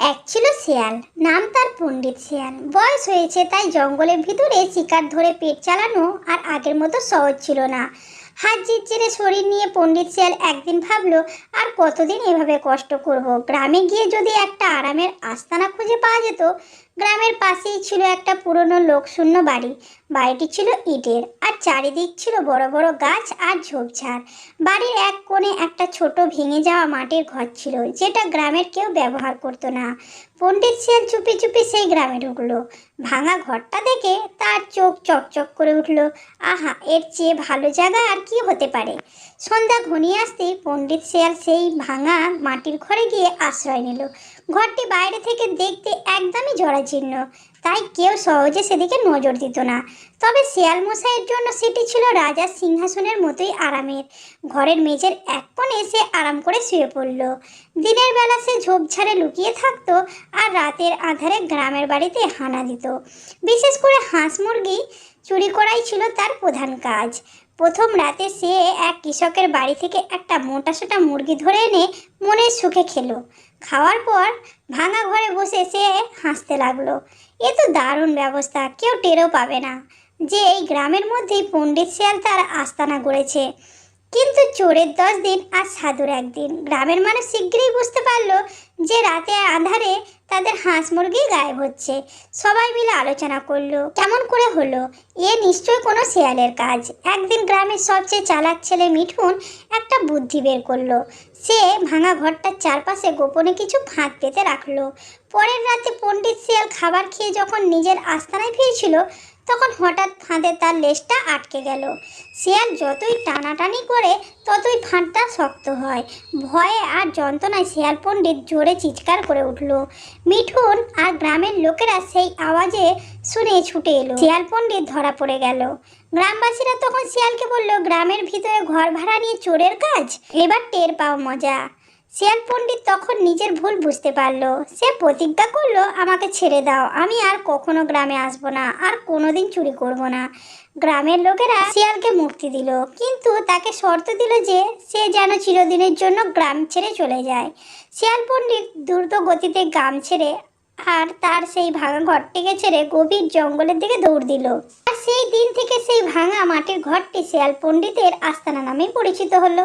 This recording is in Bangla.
এক ছিল শিয়াল, নাম তার পণ্ডিত শিয়াল। বয়স হয়েছে তাই জঙ্গলের ভিতরে শিকার ধরে পেট চালানো আর আগের মতো সহজ ছিল না। হাত জিরজিরে শরীর নিয়ে পণ্ডিত শিয়াল একদিন ভাবলো, আর কতদিন এভাবে কষ্ট করব? গ্রামে গিয়ে যদি একটা আরামের আস্তানা খুঁজে পাওয়া যেত গ্রামের পাশেই ছিল একটা পুরনো লোকশূন্য বাড়ি। বাড়িটি ছিল ইটের আর চারিদিক ছিল বড় বড় গাছ আর ঝোপঝাড়। বাড়ির এক কোণে একটা ছোট ভেঙে যাওয়া মাটির ঘর ছিল, যেটা গ্রামের কেউ ব্যবহার করতো না। পণ্ডিত শিয়াল চুপি চুপি সেই গ্রামে ঢুকলো। ভাঙা ঘরটা দেখে তার চোখ চকচক করে উঠল। আহা, এর চেয়ে ভালো জায়গা আর কি হতে পারে? সন্ধ্যা ঘনিয়ে আসতেই পণ্ডিত শিয়াল সেই ভাঙা মাটির ঘরে গিয়ে আশ্রয় নিল। ঘরটি বাইরে থেকে দেখতে একদমই জরাজীর্ণ, তাই কেউ সহজে সেদিকে নজর দিত না। তবে শিয়াল মশাইয়ের জন্য সেটি ছিল রাজার সিংহাসনের মতোই আরামের। ঘরের মেঝের এক কোণে আরাম করে শুয়ে পড়ল। দিনের বেলা সে ঝোপঝাড়ে লুকিয়ে থাকতো আর রাতের আধারে গ্রামের বাড়িতে হানা দিত। বিশেষ করে হাঁস মুরগি চুরি করাই ছিল তার প্রধান কাজ। প্রথম রাতে সে এক কৃষকের বাড়ি থেকে একটা মোটা সোটা মুরগি ধরে এনে মনের সুখে খেলো। খাওয়ার পর ভাঙা ঘরে বসে সে হাসতে লাগল। এ তো দারুণ ব্যবস্থা, কেউ টেরও পাবে না। যে এই গ্রামের মধ্যেই পণ্ডিত শিয়াল তার আস্তানা গড়েছে। কিন্তু চোরের দশ দিন আর সাধুর একদিন। গ্রামের মানুষ শীঘ্রই বুঝতে পারল যে রাতে আধারে তাদের হাঁস মুরগি গায়েব হচ্ছে। সবাই মিলে আলোচনা করল, কেমন করে হলো? এ নিশ্চয় কোনো শেয়ালের কাজ। একদিন গ্রামের সবচেয়ে চালাক ছেলে মিঠুন একটা বুদ্ধি বের করল। সে ভাঙা ঘরটার চারপাশে গোপনে কিছু ফাঁক পেতে রাখল। পরের রাতে পণ্ডিত শিয়াল খাবার খেয়ে যখন নিজের আস্তানায় ফিরছিল তখন হঠাৎ ফাঁদে তার লেজটা আটকে গেল। শিয়াল যতই টানাটানি করে, ততই ফাঁদটা শক্ত হয়। ভয়ে আর যন্ত্রণায় শিয়াল পণ্ডিত জোরে চিৎকার করে উঠল। মিঠুন আর গ্রামের লোকেরা সেই আওয়াজে শুনে ছুটে এলো। শিয়াল পণ্ডিত ধরা পড়ে গেল। গ্রামবাসীরা তখন শিয়ালকে বলল, গ্রামের ভিতরে ঘর ভাড়া নিয়ে চোরের কাজ? এবার টের পাও মজা। শিয়াল পণ্ডিত তখন নিজের ভুল বুঝতে পারল। সে প্রতিজ্ঞা করল, আমাকে ছেড়ে দাও। আমি আর কখনো গ্রামে আসব না, আর কোনোদিন চুরি করব না। গ্রামের লোকেরা শিয়ালকে মুক্তি দিল, কিন্তু তাকে শর্ত দিল যে সে যেন চিরদিনের জন্য গ্রাম ছেড়ে চলে যায়। শিয়াল পণ্ডিত দ্রুত গতিতে গ্রাম ছেড়ে আর তার সেই ভাঙা ঘরটিকে ছেড়ে গভীর জঙ্গলের দিকে দৌড় দিল। আর সেই দিন থেকে সেই ভাঙা মাটির ঘরটি শিয়াল পণ্ডিতের আস্তানা নামে পরিচিত হলো।